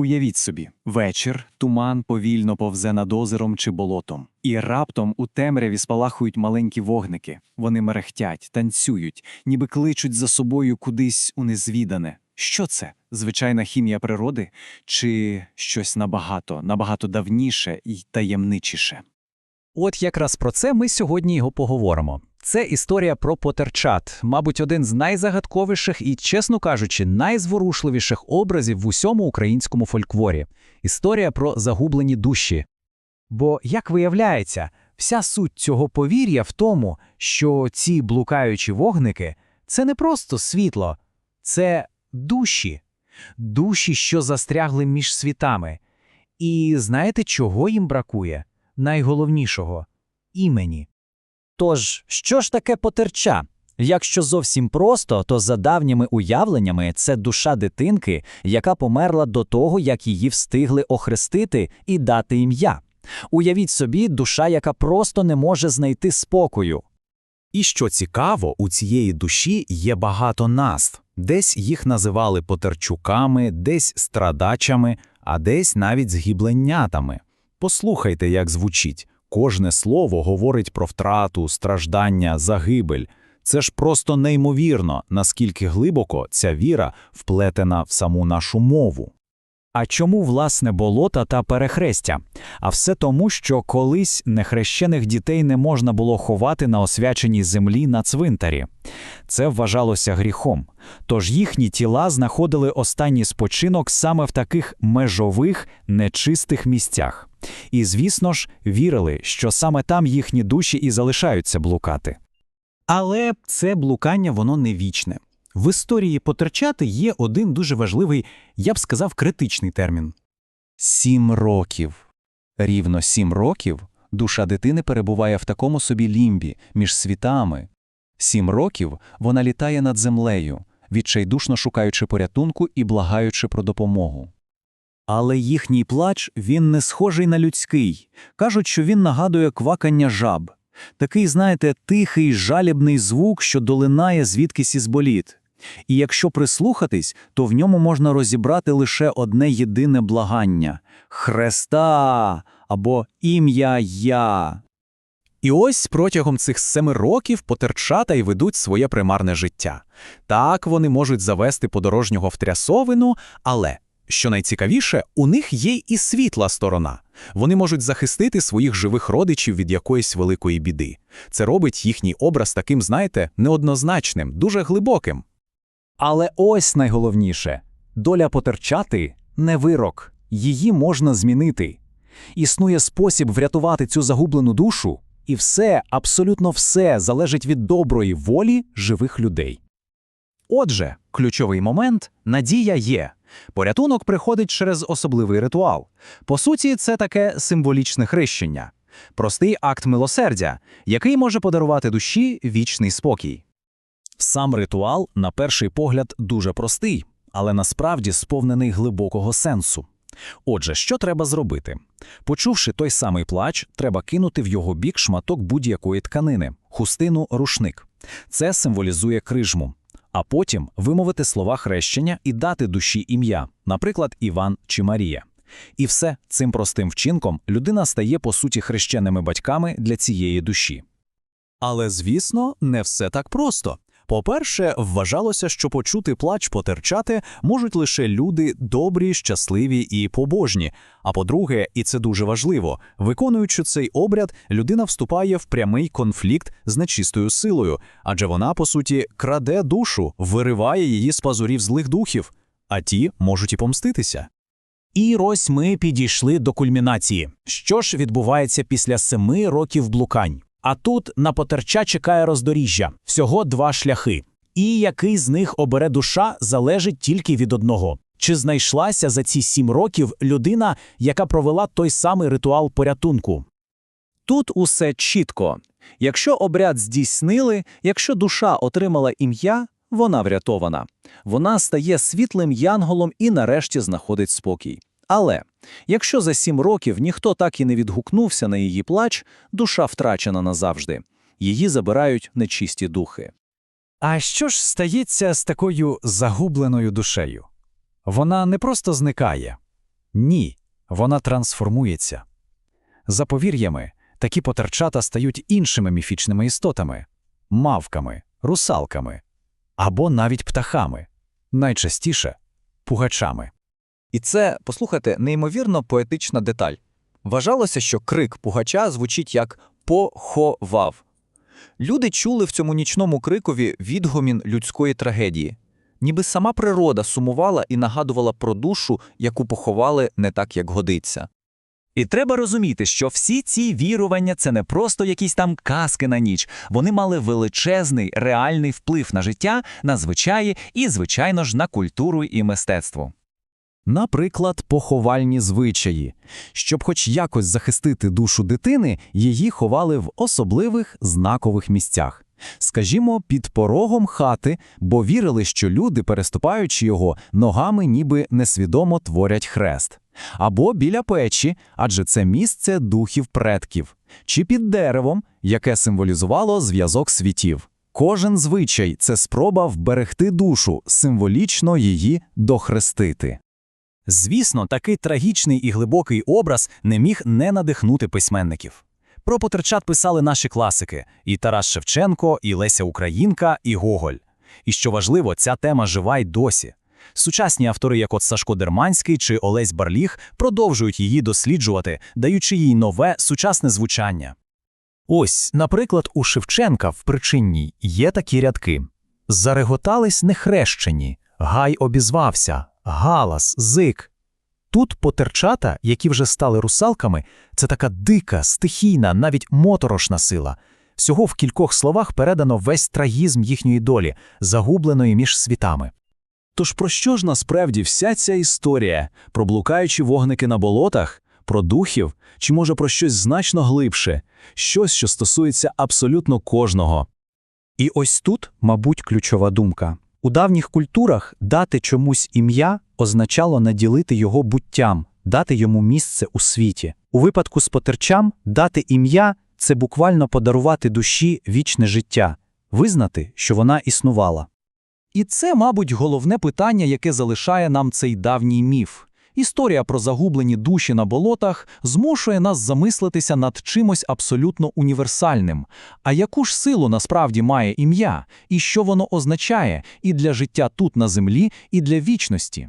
Уявіть собі, вечір, туман повільно повзе над озером чи болотом, і раптом у темряві спалахують маленькі вогники. Вони мерехтять, танцюють, ніби кличуть за собою кудись у незвідане. Що це? Звичайна хімія природи чи щось набагато, набагато давніше і таємничіше? От якраз про це ми сьогодні його поговоримо. Це історія про потерчат, мабуть, один з найзагадковіших і, чесно кажучи, найзворушливіших образів в усьому українському фольклорі. Історія про загублені душі. Бо, як виявляється, вся суть цього повір'я в тому, що ці блукаючі вогники це не просто світло, це душі, душі, що застрягли між світами. І знаєте, чого їм бракує? Найголовнішого імені. Тож, що ж таке потерча? Якщо зовсім просто, то за давніми уявленнями це душа дитинки, яка померла до того, як її встигли охрестити і дати ім'я. Уявіть собі, душа, яка просто не може знайти спокою. І що цікаво, у цієї душі є багато назв. Десь їх називали потерчуками, десь страдачами, а десь навіть згібленнятами. Послухайте, як звучить. Кожне слово говорить про втрату, страждання, загибель. Це ж просто неймовірно, наскільки глибоко ця віра вплетена в саму нашу мову. А чому, власне, болота та перехрестя? А все тому, що колись нехрещених дітей не можна було ховати на освяченій землі на цвинтарі. Це вважалося гріхом. Тож їхні тіла знаходили останній спочинок саме в таких межових, нечистих місцях. І, звісно ж, вірили, що саме там їхні душі і залишаються блукати. Але це блукання воно не вічне. В історії потерчати є один дуже важливий, я б сказав, критичний термін. Сім років. Рівно сім років душа дитини перебуває в такому собі лімбі між світами. Сім років вона літає над землею, відчайдушно шукаючи порятунку і благаючи про допомогу. Але їхній плач він не схожий на людський. Кажуть, що він нагадує квакання жаб. Такий, знаєте, тихий, жалібний звук, що долинає звідкись із боліт. І якщо прислухатись, то в ньому можна розібрати лише одне єдине благання Хреста або ім'я Я. І ось протягом цих семи років потерчата й ведуть своє примарне життя. Так вони можуть завести подорожнього в трясовину, але, що найцікавіше, у них є і світла сторона. Вони можуть захистити своїх живих родичів від якоїсь великої біди. Це робить їхній образ таким, знаєте, неоднозначним, дуже глибоким. Але ось найголовніше доля потерчати не вирок, її можна змінити. Існує спосіб врятувати цю загублену душу, і все, абсолютно все залежить від доброї волі живих людей. Отже, ключовий момент надія є. Порятунок приходить через особливий ритуал. По суті, це таке символічне хрещення, простий акт милосердя, який може подарувати душі вічний спокій. Сам ритуал, на перший погляд, дуже простий, але насправді сповнений глибокого сенсу. Отже, що треба зробити? Почувши той самий плач, треба кинути в його бік шматок будь-якої тканини, хустину, рушник. Це символізує крижму. А потім вимовити слова хрещення і дати душі ім'я, наприклад, Іван чи Марія. І все цим простим вчинком людина стає по суті хрещеними батьками для цієї душі. Але, звісно, не все так просто. По-перше, вважалося, що почути плач потерчати можуть лише люди добрі, щасливі і побожні. А по-друге, і це дуже важливо, виконуючи цей обряд, людина вступає в прямий конфлікт з нечистою силою, адже вона, по суті, краде душу, вириває її з пазурів злих духів, а ті можуть і помститися. І ось ми підійшли до кульмінації. Що ж відбувається після семи років блукань? А тут на потерча чекає роздоріжжя, всього два шляхи. І який з них обере душа, залежить тільки від одного. Чи знайшлася за ці сім років людина, яка провела той самий ритуал порятунку? Тут усе чітко. Якщо обряд здійснили, якщо душа отримала ім'я, вона врятована. Вона стає світлим янголом і нарешті знаходить спокій. Але якщо за сім років ніхто так і не відгукнувся на її плач, душа втрачена назавжди. Її забирають нечисті духи. А що ж стається з такою загубленою душею? Вона не просто зникає, Ні, вона трансформується. За повір'ями, такі потерчата стають іншими міфічними істотами – мавками, русалками або навіть птахами, найчастіше – пугачами. І це, послухайте, неймовірно поетична деталь. Вважалося, що крик пугача звучить як «поховав». Люди чули в цьому нічному крикові відгомін людської трагедії. Ніби сама природа сумувала і нагадувала про душу, яку поховали не так, як годиться. І треба розуміти, що всі ці вірування це не просто якісь там казки на ніч. Вони мали величезний реальний вплив на життя, на звичаї і, звичайно ж, на культуру і мистецтво. Наприклад, поховальні звичаї. Щоб хоч якось захистити душу дитини, її ховали в особливих знакових місцях. Скажімо, під порогом хати, бо вірили, що люди, переступаючи його, ногами ніби несвідомо творять хрест. Або біля печі, адже це місце духів предків. Чи під деревом, яке символізувало зв'язок світів. Кожен звичай – це спроба вберегти душу, символічно її дохрестити. Звісно, такий трагічний і глибокий образ не міг не надихнути письменників. Про потерчат писали наші класики – і Тарас Шевченко, і Леся Українка, і Гоголь. І що важливо, ця тема жива й досі. Сучасні автори, як от Сашко Дерманський чи Олесь Барліх, продовжують її досліджувати, даючи їй нове сучасне звучання. Ось, наприклад, у Шевченка в причинній є такі рядки. Зареготались нехрещені, гай обізвався, галас, зик. Тут потерчата, які вже стали русалками, це така дика, стихійна, навіть моторошна сила. Всього в кількох словах передано весь трагізм їхньої долі, загубленої між світами. Тож про що ж насправді вся ця історія? Про блукаючі вогники на болотах? Про духів? Чи може про щось значно глибше? Щось, що стосується абсолютно кожного? І ось тут, мабуть, ключова думка. У давніх культурах дати чомусь ім'я означало наділити його буттям, дати йому місце у світі. У випадку з потерчам дати ім'я це буквально подарувати душі вічне життя, визнати, що вона існувала. І це, мабуть, головне питання, яке залишає нам цей давній міф. Історія про загублені душі на болотах змушує нас замислитися над чимось абсолютно універсальним. А яку ж силу насправді має ім'я, і що воно означає і для життя тут на землі, і для вічності?